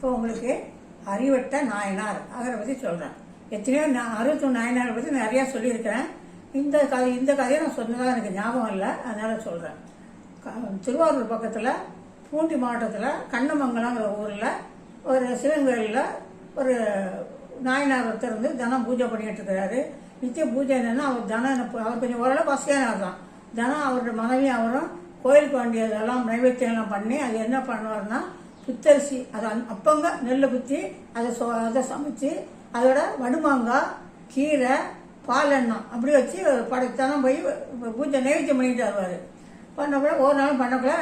இப்போ உங்களுக்கு அறிவட்ட நாயனார் அவரை பற்றி சொல்கிறேன் எத்தனையோ நான் அறுபத்தொன்று நாயனாரை பற்றி நிறையா சொல்லியிருக்கிறேன். இந்த கதை இந்த கதையை நான் சொன்னதாக எனக்கு ஞாபகம் இல்லை. அதனால் சொல்கிறேன் திருவாரூர் பக்கத்தில் பூண்டி மாவட்டத்தில் கண்ணமங்கலங்கிற ஊரில் ஒரு சிவன் கோயிலில் ஒரு நாயனார் ஒருத்தர் வந்து தினம் பூஜை பண்ணிகிட்டு இருக்கிறாரு. நித்திய பூஜை என்னென்னா அவர் தினம் அவர் கொஞ்சம் ஓரளவு வசதியானவர் தான். தினம் அவரோட மனைவி அவரும் கோயிலுக்கு வேண்டியதெல்லாம் நைவேத்தியம்லாம் பண்ணி அது என்ன பண்ணுவார்னா புத்தரிசி அதை அந்- அப்பங்க நெல்லை குத்தி அதை சொ அதை சமைச்சு அதோட வடுமாங்காய் கீரை பாலெண்ணம் அப்படி வச்சு படைத்தானம் போய் பூஜை நைவேத்தியம் பண்ணிட்டு வருவார். பண்ணக்குள்ள ஒரு நாள் பண்ணக்குள்ள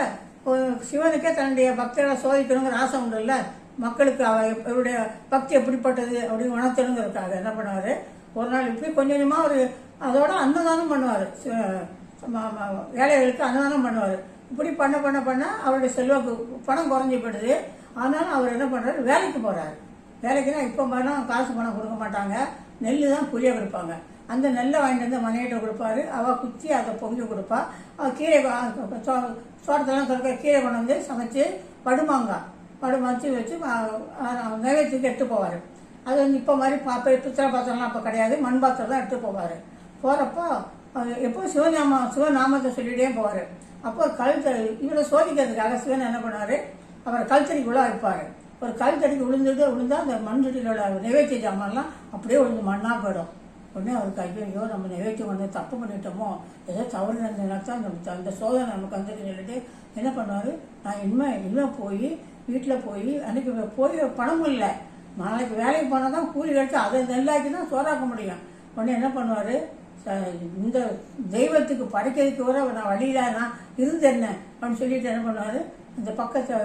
ஒரு சிவனுக்கே தன்னுடைய பக்தர்களை சோதிக்கணுங்கிற ஆசை உண்டுல்ல மக்களுக்கு அவருடைய பக்தி எப்படிப்பட்டது அப்படின்னு உணர்த்தணுங்கிறதுக்காக என்ன பண்ணுவார்? ஒரு நாள் இப்படி கொஞ்சம் கொஞ்சமாக ஒரு அதோட அன்னதானம் பண்ணுவார். ஏழைகளுக்கு அன்னதானம் பண்ணுவார். இப்படி பண்ண பண்ண பண்ண அவருடைய செல்வாக்கு பணம் குறைஞ்சி போயிடுது. ஆனாலும் அவர் என்ன பண்ணுறாரு வேலைக்கு போகிறாரு வேலைக்குன்னா இப்போ பணம் காசு பணம் கொடுக்க மாட்டாங்க. நெல் தான் புளிய கொடுப்பாங்க அந்த நெல்லை வாங்கிட்டு வந்து மனையிட்ட கொடுப்பாரு. அவள் குத்தி அதை பொங்கி கொடுப்பா. அவள் கீரை தோட்டத்தெல்லாம் சோ- கீரை கொண்டு வந்து சமைச்சு படுமாங்காய். படுமாச்சு வச்சு நைவேத்தியத்துக்கு எடுத்து போவார். அது வந்து இப்போ மாதிரி பாப்பை பித்தளை பாத்திரம்லாம் அப்போ கிடையாது. மண் பாத்திரம் தான் எடுத்து போவார். போகிறப்போ எப்போ சிவநாம சிவநாமத்தை சொல்லிட்டே போவார். அப்போ கழுத்தறி இவரை சோதிக்கிறதுக்காக சிவன் என்ன பண்ணுவார்? அவர் கழுத்தறிக்குள்ளே இருப்பார். ஒரு கழுத்தடிக்கு விழுந்துட்டு விழுந்தா அந்த மண் சட்டியிலோட நைவேத்திய ஜாமான்லாம் அப்படியே விழுந்து மண்ணாக போயிடும். உடனே அவருக்கு ஐயோ நம்ம நைவேத்தியம் வந்து தப்பு பண்ணிட்டோமோ? ஏதோ தவறு நடந்ததுனால அந்த அந்த சோதனை நமக்கு வந்துட்டு சொல்லிட்டு என்ன பண்ணுவார்? நான் இனிமே இனிமே போய் வீட்டில் போய் அன்றைக்கி போய் பணமும் இல்லை. நாளைக்கு வேலைக்கு போனால் தான் கூலி கிடச்சி அதை நெல்லாக்கி தான் சோறாக்க முடியும். உடனே என்ன பண்ணுவார்? இந்த தெய்வத்துக்கு படைக்கிறதுக்கு வர நான் வழியில நான் இருந்து என்ன? அப்படின்னு சொல்லிட்டு என்ன பண்ணுவார்? இந்த பக்கத்தை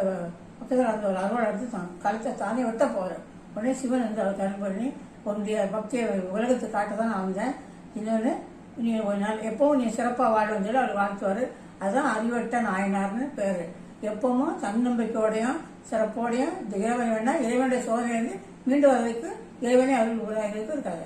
பக்கத்தில் அந்த ஒரு அறுவடை எடுத்து தான் கழுத்தை தானே வெட்ட போகிறேன் உடனே சிவன் வந்து அவர் கருள் பண்ணி உன்னுடைய பக்தியை உலகத்துக்கு காட்ட தான் நான் வந்தேன். இன்னொன்று நீ ஒரு நாள் எப்பவும் நீ சிறப்பாக வாழும் சொல்லி அவர் வாழ்த்துவார். அதுதான் அறிவட்ட நாயனார்னு பேர். எப்பவும் தன்னம்பிக்கையோடையும் சிறப்போடையும் இந்த இறைவன் வேணா இறைவனுடைய சோதனையிலிருந்து மீண்டு வர்றதுக்கு இறைவனே அருள் உருவாகிறதுக்கு இருக்காது